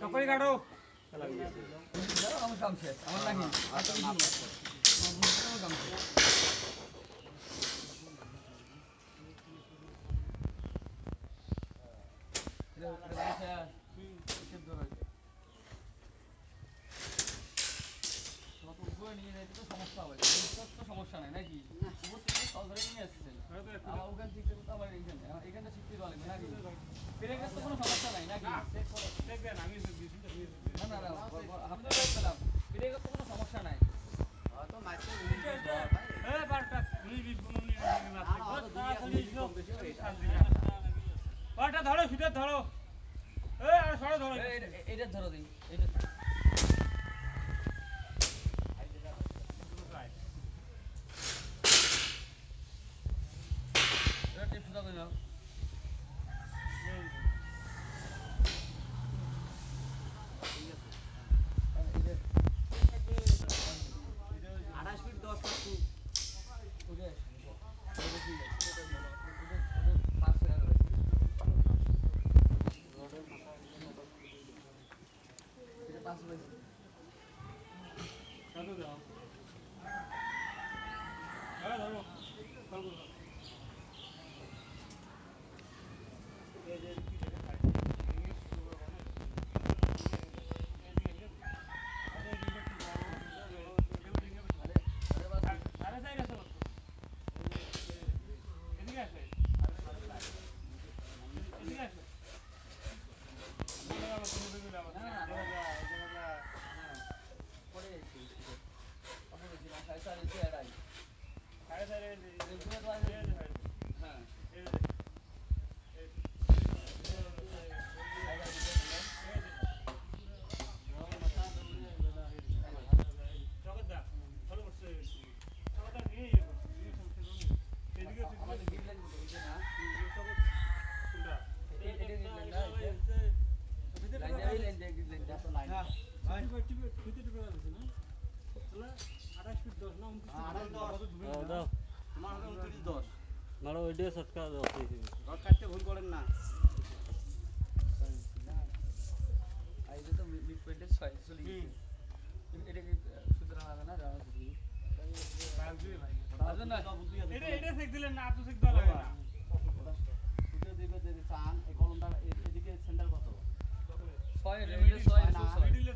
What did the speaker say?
টকরি কাটো। আমার কাম নাকি আমার সমস্যা হবে সমস্যা নাই নাকি নিয়ে আসছেন আমার ওখান থেকে আমার এখানটা শিখতে লাগবে নাকি? ফিরে গেলে কোনো সমস্যা সমস্যা নাই বারটা ধরো ফিতে ধরো আর সরো ধরো এটা- ধরো দিই এটা এটা টিপস দাও এটা পাঁচ টাকা কত দাও হ্যাঁ ধরো আরে আরে বাস আরে সাইড আছে এদিকে আছে এদিকে আছে বলে যাব তুমি তুমি যাব না, না, না। পড়ে যাচ্ছে আপনি দেখি না সাড়ে চার ইঞ্চি এড়াই সাড়ে সাড়ে এগুলো তো আছে হ্যাঁ আমাদের গিট লাইন কোথায় এটা না এটা এটা গিট লাইন না এটা লাইন যাবে লাইন যাবে গিট লাইন যা তো লাইন তোমার হবে উনত্রিশ দশ মারো ওইটা সটকা দাও কাটতে ভুল করেন না। তো মিড ছয় চলে গেছে। এটা কি সুতরাং না? জানা শুধু আসবেন না আছে হ্যাঁ, সুদে দিবে যদি চান। এই কলমটা এদিকে সেন্টার কত? ছয় এটা এটা ছয় না,